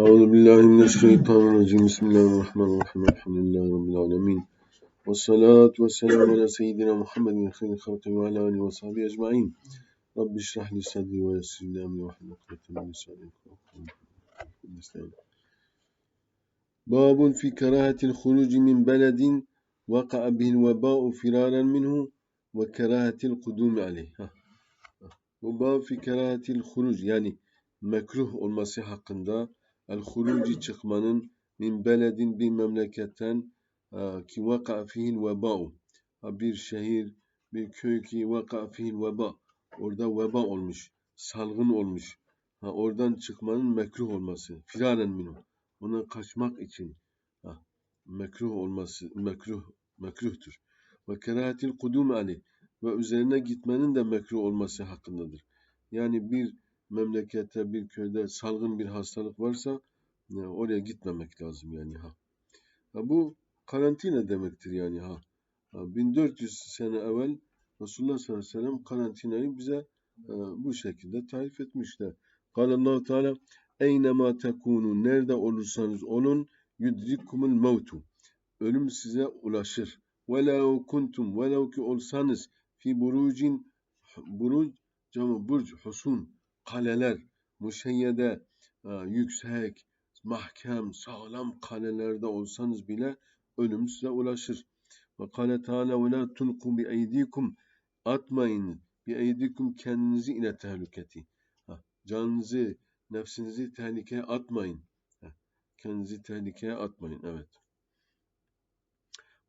أعوذ بالله من الشيطان الرجيم. بسم الله الرحمن الرحيم. الحمد لله رب العالمين. والصلاة والسلام على سيدنا محمد خير الخلق وعلى آله وصحبه أجمعين. رب اشرح لي صدري ويسر لي أمري واحلل عقدة من لساني باب في كراهة الخروج من بلد وقع به الوباء فرارا منه وكراهة القدوم عليه. Bu bab fi kerahatil huruc yani mekruh olması el huruci çıkmanın min beledin bir memleketten ki vaka fihil veba'u bir şehir bir köy ki vaka fihil veba. Orada veba olmuş salgın olmuş. Ha, oradan çıkmanın mekruh olması. Firaren minhu. Ona kaçmak için ha, mekruh olması mekruh mekruhtur. Ve kerahatil kudum ali ve üzerine gitmenin de mekruh olması hakkındadır. Yani bir memlekette, bir köyde salgın bir hastalık varsa e, oraya gitmemek lazım yani ha. bu karantina demektir yani ha. ha 1400 sene evvel Resulullah sallallahu aleyhi ve sellem karantinayı bize e, bu şekilde tarif etmişler. Allah Teala eynema tekunu nerede olursanız olun yudrikumul mevtu ölüm size ulaşır. Velev kuntum velev ki olsanız fi burucin buruc camı burç husun kaleler müşeyyede e, yüksek mahkem sağlam kalelerde olsanız bile ölüm size ulaşır. Ve kâle teâlâ ve lâ tulku bi eydikum atmayın bi eydikum kendinizi ile tehliketi. Canınızı, nefsinizi tehlikeye atmayın. Kendinizi tehlikeye atmayın. Evet.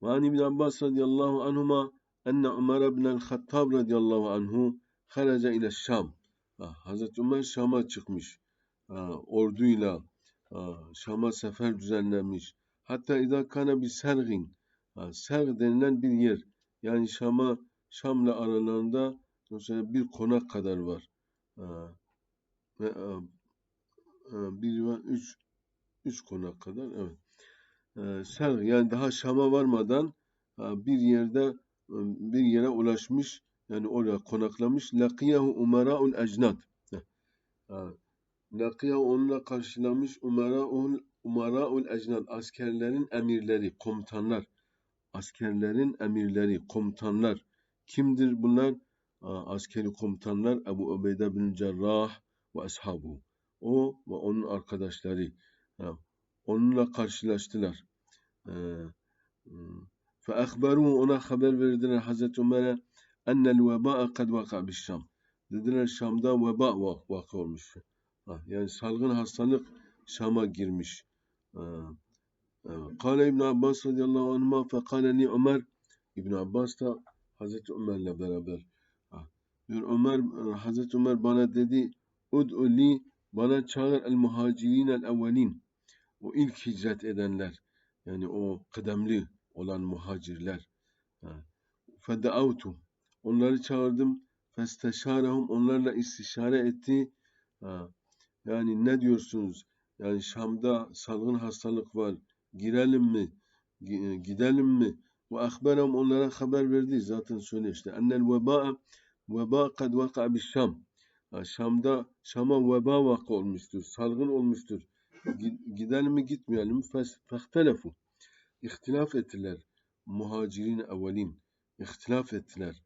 Ve an İbn Abbas radıyallahu anhuma enne Ömer ibn el-Hattab radıyallahu anhu haraca ile Şam. Hazreti Ömer Şam'a çıkmış. Orduyla Şam'a sefer düzenlenmiş. Hatta idâ kana bir sergin. Serg denilen bir yer. Yani Şam'a Şam'la aralarında mesela bir konak kadar var. Ve bir üç üç konak kadar evet. Serg yani daha Şam'a varmadan bir yerde bir yere ulaşmış yani oraya konaklamış. Lakiyehu umaraul ecnad. Lakiyehu onunla karşılamış umaraul umaraul ecnad. Askerlerin emirleri, komutanlar. Askerlerin emirleri, komutanlar. Kimdir bunlar? Askeri komutanlar Ebu Ubeyde bin Cerrah ve ashabu. O ve onun arkadaşları. Onunla karşılaştılar. Ee, Fe ona haber verdiler Hazreti Ömer'e ennel veba kad vaka Şam. Dediler Şam'da veba vaka olmuş. yani salgın hastalık Şam'a girmiş. Kale İbn Abbas radıyallahu anhuma fekale li Ömer İbn Abbas da Hazreti Ömer'le beraber. Diyor Ömer Hazreti Ömer bana dedi ud'u li bana çağır el muhacirin el evvelin. O ilk hicret edenler. Yani o kıdemli olan muhacirler. Fedeavtu Onları çağırdım. Festeşarehum onlarla istişare etti. Ha, yani ne diyorsunuz? Yani Şam'da salgın hastalık var. Girelim mi? Gidelim mi? Ve akberem onlara haber verdi. Zaten söyle işte. Ennel veba veba kad vaka bis Şam. Şam'da Şam'a veba vaka olmuştur. Salgın olmuştur. Gidelim mi gitmeyelim mi? Fehtelefu. İhtilaf ettiler. Muhacirin evvelin. İhtilaf ettiler.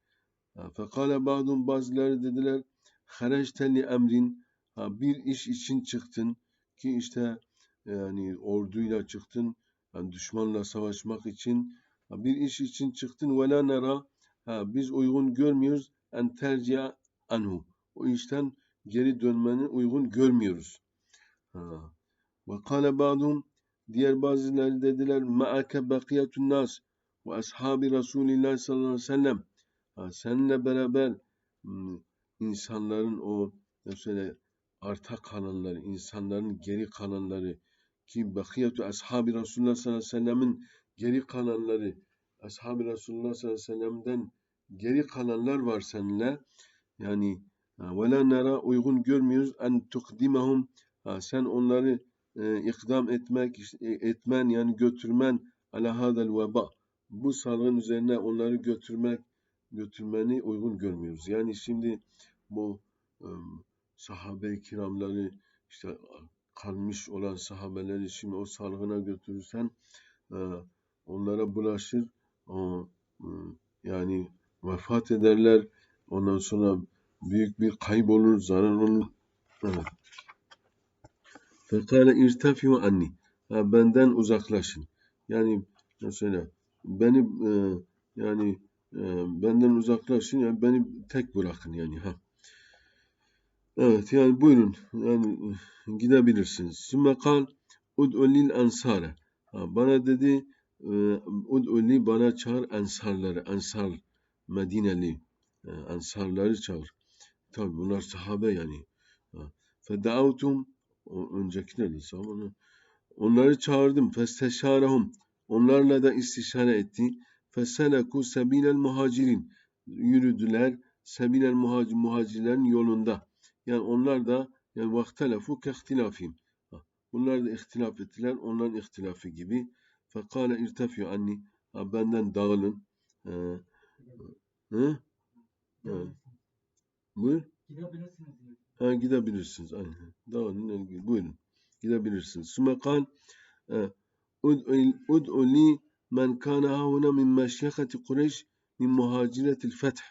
Fekale ba'dun bazıları dediler hareçte emrin. Ha, bir iş için çıktın ki işte yani orduyla çıktın yani düşmanla savaşmak için. Ha, bir iş için çıktın ve la nera ha, biz uygun görmüyoruz. En terciha anhu. O işten geri dönmeni uygun görmüyoruz. Ve kâle ba'dum diğer bazıları dediler ma'ake bakiyetun nas. Ve ashabi Resulillah sallallahu aleyhi ve sellem seninle beraber insanların o mesela arta kalanları, insanların geri kalanları ki bakiyatu ashabi Resulullah sallallahu aleyhi ve sellem'in geri kalanları ashabi Resulullah sallallahu aleyhi ve sellem'den geri kalanlar var seninle. Yani ve la nara uygun görmüyoruz. En tukdimahum sen onları e, ikdam etmek e, etmen yani götürmen ala hadal veba. Bu salgın üzerine onları götürmek götürmeni uygun görmüyoruz. Yani şimdi bu sahabe-i kiramları işte kalmış olan sahabeleri şimdi o salgına götürürsen e, onlara bulaşır. O, yani vefat ederler. Ondan sonra büyük bir kaybolur, zarar olur. Evet. Fekale irtefiu anni. Ha, benden uzaklaşın. Yani mesela beni e, yani e, benden uzaklaşın yani beni tek bırakın yani ha. Evet yani buyurun yani e, gidebilirsiniz. Sümme kal ud'u lil ensare. Bana dedi e, ud'u li bana çağır ensarları. Ensar Medineli e, ensarları çağır. Tabi bunlar sahabe yani. Fedautum öncekiler de sahabe. Onları çağırdım. Festeşarahum. Onlarla da istişare etti. Feseleku sebilel muhacirin. Yürüdüler. Sebilel muhacir, muhacirlerin yolunda. Yani onlar da yani vaktelefu kehtilafim. Bunlar da ihtilaf ettiler. Onların ihtilafı gibi. Fekale irtefiu anni. Benden dağılın. Ee, hı? Evet. Buyur. Gidebilirsiniz. Ha, gidebilirsiniz. Aynen. Dağılın. Buyurun. Gidebilirsiniz. Sümme kal ud'u li men kana hahuna min meşyekati Kureyş min muhaciretil feth.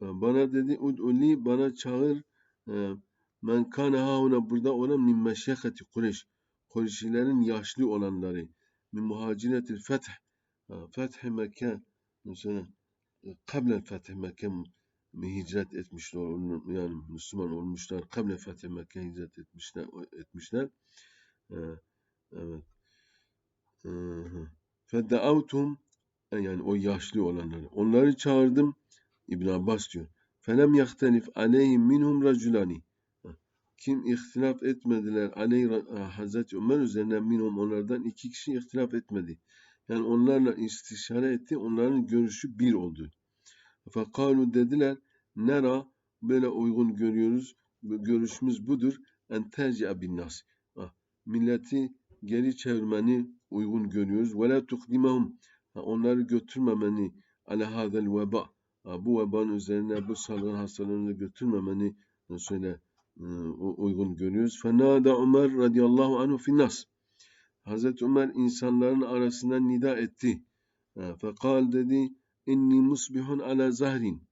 Bana dedi ud'u li bana çağır e, men kana hahuna burada olan min meşyekati Kureyş. Kureyşlilerin yaşlı olanları. Min muhaciretil feth. Ha, Fethi Mekke mesela kabla Fethi Mekke hicret etmişler yani Müslüman olmuşlar. Kabla Fethi Mekke hicret etmişler etmişler. Ee, evet. Ee, Feddeavtum yani o yaşlı olanları. Onları çağırdım. İbn Abbas diyor. Felem yahtelif aleyhim minhum raculani. Kim ihtilaf etmediler aleyh Hazreti Ömer üzerine minhum onlardan iki kişi ihtilaf etmedi. Yani onlarla istişare etti. Onların görüşü bir oldu. Fekalu dediler nera böyle uygun görüyoruz. Görüşümüz budur. En tercih bin nas. Milleti geri çevirmeni uygun görüyoruz. Ve la tukdimahum. Onları götürmemeni ala hadel veba. Bu vebanın üzerine bu salgın hastalığını götürmemeni söyle uygun görüyoruz. Fenada Ömer radıyallahu anhu finnas. Hazreti Ömer insanların arasından nida etti. Fekal dedi inni musbihun ala zahrin.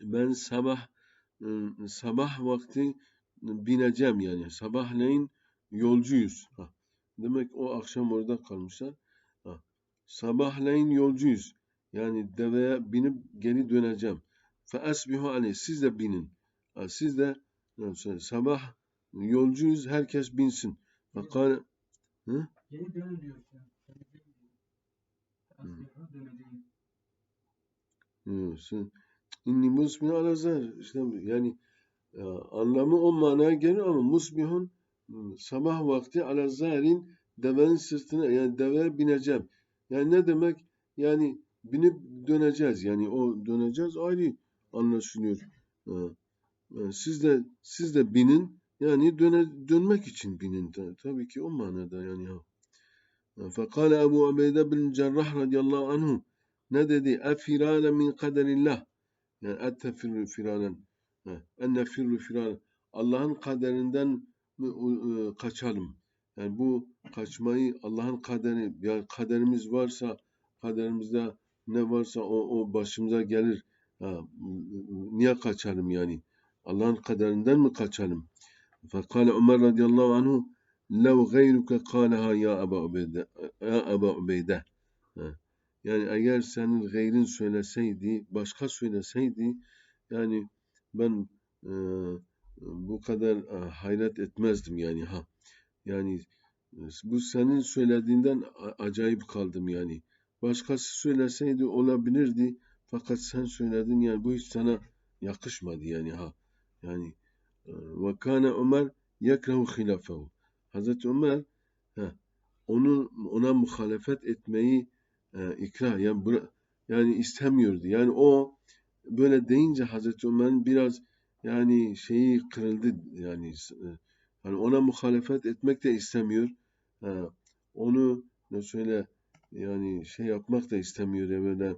Ben sabah sabah vakti bineceğim yani. Sabahleyin yolcuyuz. Ha. Demek o akşam orada kalmışlar. Ha. Sabahleyin yolcuyuz. Yani deveye binip geri döneceğim. Fe esbihu aleyh. Siz de binin. Ha. Siz de yani sabah yolcuyuz. Herkes binsin. Fakale Hı? Geri dönün diyor inni musbihun ala. İşte yani e, anlamı o manaya geliyor ama musbihun sabah vakti ala devenin sırtına yani deveye bineceğim. Yani ne demek? Yani binip döneceğiz. Yani o döneceğiz ayrı anlaşılıyor. Siz de siz de binin yani döne, dönmek için binin. Ta- Tabii ki o manada yani. ha. Fekale Ebu Ubeyde bin Cerrah radıyallahu anhu ne dedi? Efirane min kaderillah. Yani ettefirru firanen. Ennefirru firanen. Allah'ın kaderinden kaçalım. Yani bu kaçmayı Allah'ın kaderi, yani kaderimiz varsa, kaderimizde ne varsa o, o başımıza gelir. Ha, niye kaçalım yani? Allah'ın kaderinden mi kaçalım? فقال عمر رضي الله عنه لو غيرك قالها ya Eba Ubeyde ya Eba Ubeyde Ha. yani eğer senin gayrin söyleseydi başka söyleseydi yani ben e, bu kadar e, hayret etmezdim yani ha yani e, bu senin söylediğinden acayip kaldım yani başkası söyleseydi olabilirdi fakat sen söyledin yani bu hiç sana yakışmadı yani ha yani ve kana Ömer yekrehu hilafehu. Hazreti Ömer he, onu ona muhalefet etmeyi e, ikrah yani bıra- yani istemiyordu. Yani o böyle deyince Hazreti Ömer'in biraz yani şeyi kırıldı yani e, hani ona muhalefet etmek de istemiyor. Ha, onu ne yani şey yapmak da istemiyor ya böyle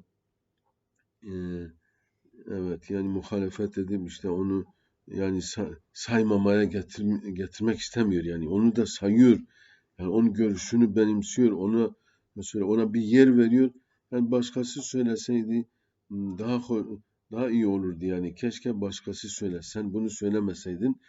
e, evet yani muhalefet edip işte onu yani sa- saymamaya getir, getirmek istemiyor yani onu da sayıyor. Yani onun görüşünü benimsiyor. Ona mesela ona bir yer veriyor. Yani başkası söyleseydi daha daha iyi olurdu yani. Keşke başkası söyle. Sen bunu söylemeseydin.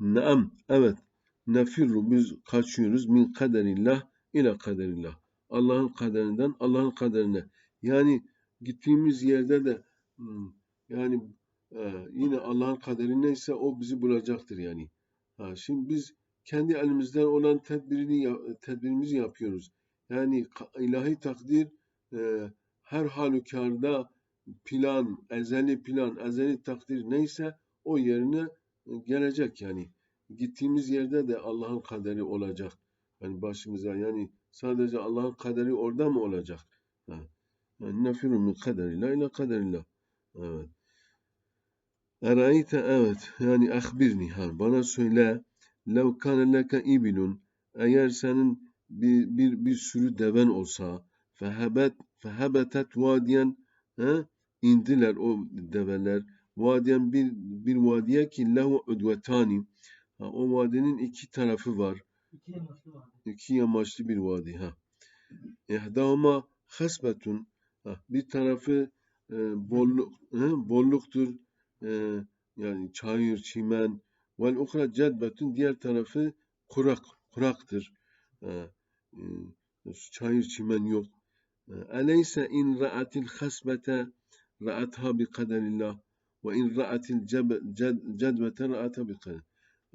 Naam, evet. Nefirru biz kaçıyoruz min kaderillah ila kaderillah. Allah'ın kaderinden Allah'ın kaderine. Yani gittiğimiz yerde de hmm, yani e, yine Allah'ın kaderi neyse o bizi bulacaktır yani. Ha, şimdi biz kendi elimizden olan tedbirini tedbirimizi yapıyoruz. Yani ilahi takdir e, her halükarda plan, ezeli plan, ezeli takdir neyse o yerine e, gelecek yani. Gittiğimiz yerde de Allah'ın kaderi olacak. Yani başımıza yani sadece Allah'ın kaderi orada mı olacak? Ha. Yani nefiru min kaderillah ila kaderillah. Evet. Eraite evet yani ahbirni ha bana söyle lev kâne leke ibilun eğer senin bir, bir, bir sürü deven olsa fehebet fehebetet vadiyen he, indiler o develer. Vadiyen bir, bir vadiye ki lehu udvetani. Ha, o vadinin iki tarafı var. İki yamaçlı vardı. iki yamaçlı bir vadi ha. İhdâhuma hasbetun. Ha, bir tarafı e, bolluk, he, bolluktur. E, yani çayır, çimen. Vel ukra cedbetun. Diğer tarafı kurak, kuraktır. E, e, çayır, çimen yok. E, Eleyse in ra'atil hasbete ra'atha bi kaderillah ve in ra'atil ceb- ced- cedbete ra'atha bi.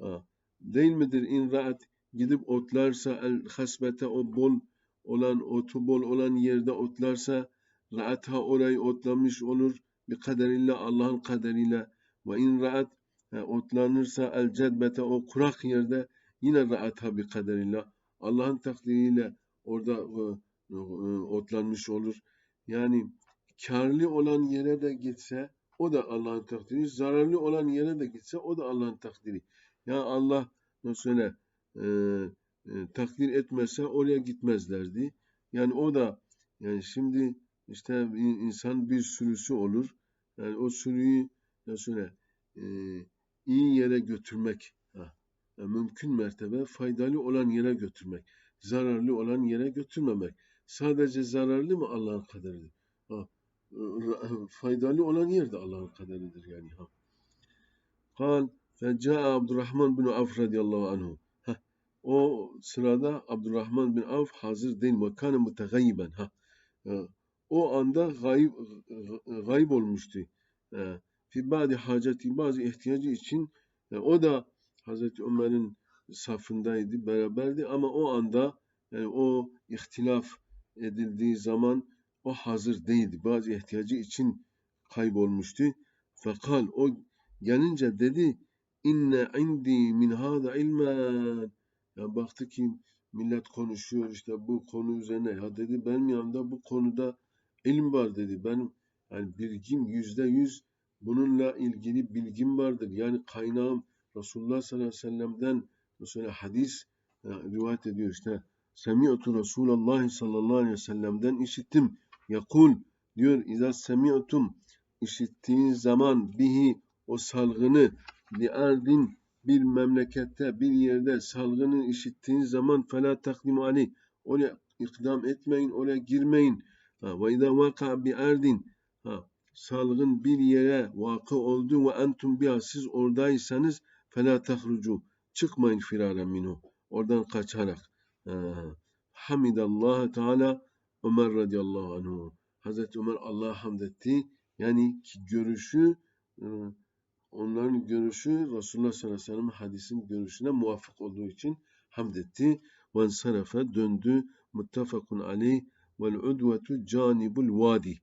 Ha, Değil midir in ra'at gidip otlarsa el hasbete o bol olan otu bol olan yerde otlarsa ra'atha orayı otlamış olur bir kaderillah Allah'ın kaderiyle ve in ra'at otlanırsa el cedbete o kurak yerde yine ra'atha bir kaderillah Allah'ın takdiriyle orada e, e, otlanmış olur. Yani karlı olan yere de gitse o da Allah'ın takdiri, zararlı olan yere de gitse o da Allah'ın takdiri. Ya Allah söyle e, e, takdir etmese oraya gitmezlerdi. Yani o da yani şimdi işte insan bir sürüsü olur. Yani o sürüyü söyle e, iyi yere götürmek. Ha. Yani mümkün mertebe faydalı olan yere götürmek. Zararlı olan yere götürmemek. Sadece zararlı mı Allah'ın kaderidir? Ha e, Faydalı olan yer de Allah'ın kaderidir yani. Ha. Kal فجاء Abdurrahman bin Avf radıyallahu anhu. Heh, o sırada Abdurrahman bin Avf hazır değil. Ve kâne mutegayyiben. Ha. e, O anda gayb, gayb olmuştu. E, Fi ba'di haceti bazı ihtiyacı için e, o da Hazreti Ömer'in safındaydı, beraberdi ama o anda yani o ihtilaf edildiği zaman o hazır değildi. Bazı ihtiyacı için kaybolmuştu. Fekal o gelince dedi inne indi min hâda ilmen ya baktı ki millet konuşuyor işte bu konu üzerine. Ya dedi benim yanımda bu konuda ilim var. dedi. Benim yani bilgim yüzde yüz bununla ilgili bilgim vardır. Yani kaynağım Resulullah sallallahu aleyhi ve sellem'den mesela hadis e, rivayet ediyor işte. Semi'tu Resulullah sallallahu aleyhi ve sellem'den işittim yakul diyor İza semi'tum işittiğin zaman bihi o salgını bir ardin bir memlekette bir yerde salgını işittiğin zaman fela takdimu aleyh. Oraya ikdam etmeyin oraya girmeyin. Ha, ve izâ vaka bir ardin ha, salgın bir yere vakı oldu. Ve entum biha siz oradaysanız fela tahrucu çıkmayın firaren minhu oradan kaçarak. Ha, hamidallah teala Ömer radıyallahu anhu Hazreti Ömer Allah'a hamd etti yani ki görüşü ıı, onların görüşü Resulullah sallallahu aleyhi ve sellem hadisin görüşüne muvafık olduğu için hamd etti. Ve ensarafa döndü. Muttefakun aleyh vel udvetu canibul vadi.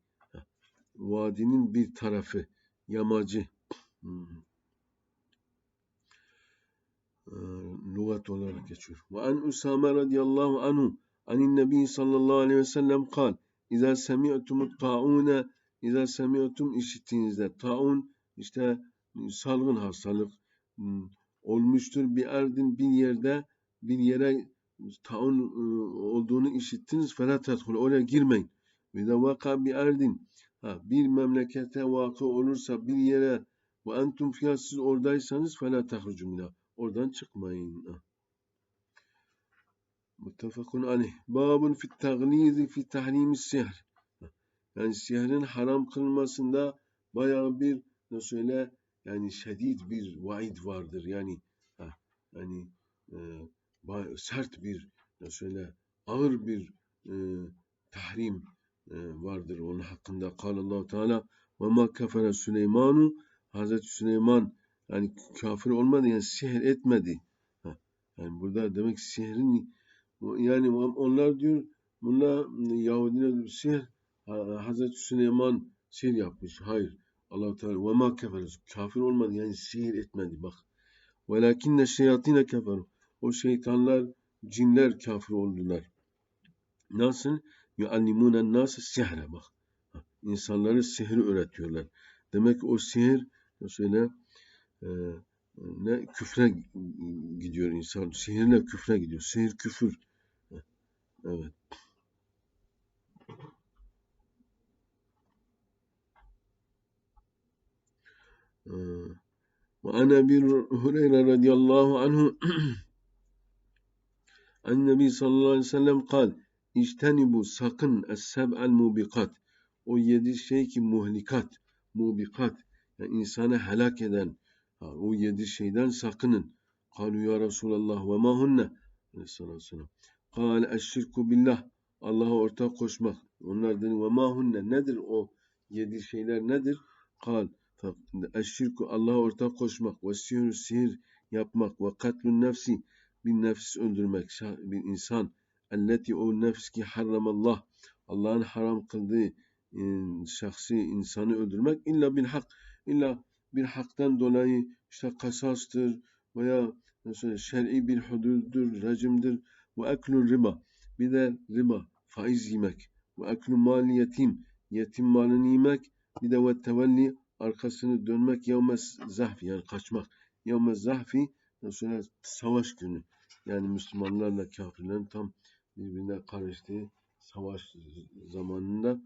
Vadinin bir tarafı, yamacı. Hmm. Ee, Lügat olarak geçiyor. Ve an Usame radıyallahu anhu anin nebi sallallahu aleyhi ve sellem kal. İza semi'tumut ta'une İza semi'tum işittiğinizde ta'un işte salgın hastalık hmm, olmuştur. Bir erdin bir yerde bir yere taun ıı, olduğunu işittiniz. Fela tedhul oraya girmeyin. Ve de vaka bir erdin ha, bir memlekete vakı olursa bir yere Ve entum fiha siz oradaysanız fela tahrucu. Oradan çıkmayın. Ha. Muttefakun aleyh. Babun fit taglizi fi tahrimi sihr. Yani sihrin haram kılınmasında bayağı bir nasıl söyle yani şiddet bir vaid vardır. Yani ha, yani e, sert bir nasıl söyle ağır bir e, tahrim e, vardır onun hakkında. Kal Allah Teala ve ma kefere Süleymanu Hazreti Süleyman yani kafir olmadı yani sihir etmedi. Ha, yani burada demek sihrin yani onlar diyor bunlar Yahudiler diyor, sihir Ha- Hazreti Süleyman sihir yapmış. Hayır. Allah Teala ve ma kefere kafir olmadı yani sihir etmedi bak. Velakinne şeyatine keferu. O şeytanlar, cinler kafir oldular. Nasıl? Yuallimûnen nâse sihre bak. Ha, İnsanları sihri öğretiyorlar. Demek ki o sihir şöyle e, ne küfre gidiyor insan. Sihirle küfre gidiyor. Sihir küfür. Ha, Evet. Ee, وعن أبي هريرة رضي الله عنه عن النبي صلى الله عليه وسلم قال اجتنبوا sakın es-seb'el mubikat o yedi şey ki muhlikat mubikat yani insanı helak eden ha, o yedi şeyden sakının kalu ya Resulallah ve ma hunne aleyhissalatü vesselam kal eşşirku billah. Allah'a ortak koşmak. Onlar dedi ve ma hunne? Nedir o yedi şeyler nedir? Kal eşşirku Allah'a ortak koşmak. Ve sihir sihir yapmak. Ve katlun nefsi bir nefs öldürmek. Bir insan. Elleti o nefs ki harramallah. Allah'ın haram kıldığı e, şahsi insanı öldürmek. İlla bil hak. İlla bir haktan dolayı işte kasastır veya şer'i bir hududdur, racimdir ve eklu riba. Bir de riba faiz yemek. Ve eklu mali yetim. Yetim malını yemek bir de ve tevelli arkasını dönmek yevme zahfi yani kaçmak. Yevme zahfi mesela savaş günü. Yani Müslümanlarla kafirlerin tam birbirine karıştığı savaş zamanında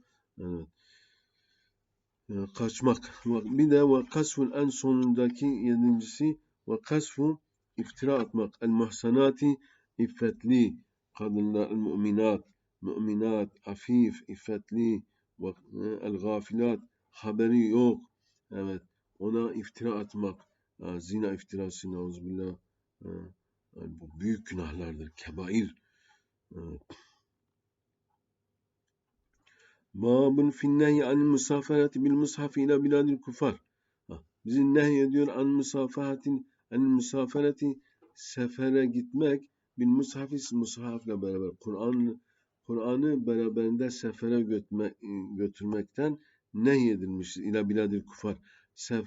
evet, kaçmak. Bir de ve kasful en sonundaki yedincisi ve kasfu iftira atmak. El muhsanati iffetli kadınlar, müminat, müminat, afif, iffetli e, el gafilat haberi yok. Evet. Ona iftira atmak. Ha, Zina iftirası nauzubillah. Yani bu büyük günahlardır. Kebair. Evet. Babun finnehyi anil musaferati bil mushafi ila biladil kufar. Bizi nehy ediyor an musafahatin anil musaferati sefere gitmek bil mushafi mushafla beraber Kur'an Kur'an'ı beraberinde sefere götme, götürmekten nehyedilmiştir ila biladil kufar. Sef,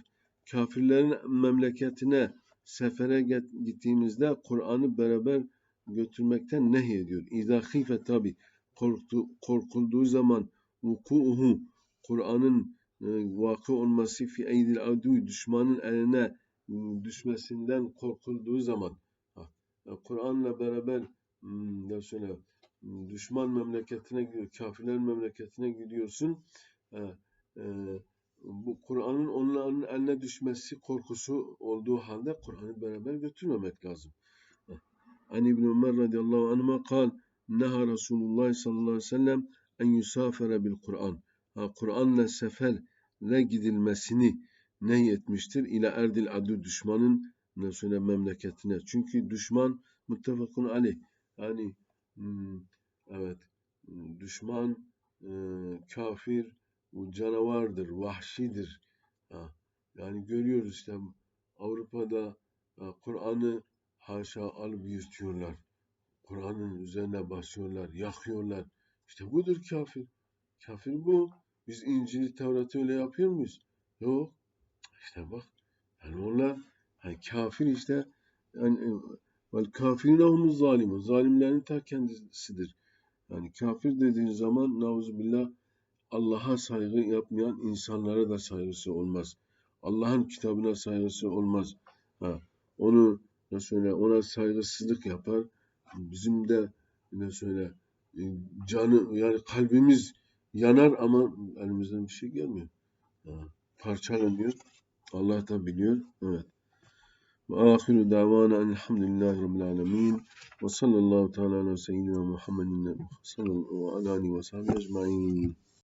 kafirlerin memleketine sefere gittiğimizde Kur'an'ı beraber götürmekten nehyediyor. İzâ khife tabi korktu, korkulduğu zaman vuku'uhu Kur'an'ın e, vakı olması fi eydil adu düşmanın eline m, düşmesinden korkulduğu zaman Kur'an'la beraber ya şöyle düşman memleketine kafirlerin memleketine gidiyorsun. E, bu Kur'an'ın onların eline düşmesi korkusu olduğu halde Kur'an'ı beraber götürmemek lazım. An İbn Ömer radıyallahu anhuma kal Neha Resulullah sallallahu aleyhi ve sellem en yusafere bil Kur'an. Kur'an'la seferle gidilmesini nehyetmiştir. İle erdil adu düşmanın söyle memleketine. Çünkü düşman muttefakun aleyh. Yani hmm, evet hmm, düşman e, kafir canavardır, vahşidir. Yani görüyoruz işte Avrupa'da ha, Kur'an'ı haşa alıp yırtıyorlar. Kur'an'ın üzerine basıyorlar, yakıyorlar. İşte budur kafir. Kafir bu. Biz İncil'i, Tevrat'ı öyle yapıyor muyuz? Yok. İşte bak. Yani onlar yani kafir işte yani vel kafirine humuz zalimun. Zalimlerin ta kendisidir. Yani kafir dediğin zaman nauzubillah Allah'a saygı yapmayan insanlara da saygısı olmaz. Allah'ın kitabına saygısı olmaz. Ha, onu ne söyle ona saygısızlık yapar. Bizim de ne söyle e, canı yani kalbimiz yanar ama elimizden bir şey gelmiyor. Ha, parçalanıyor. Allah da biliyor. Evet. Ve ahiru davana elhamdülillahi rabbil alemin. Ve sallallahu teala ala seyyidina Muhammedin sallallahu aleyhi ve sellem ecmaîn.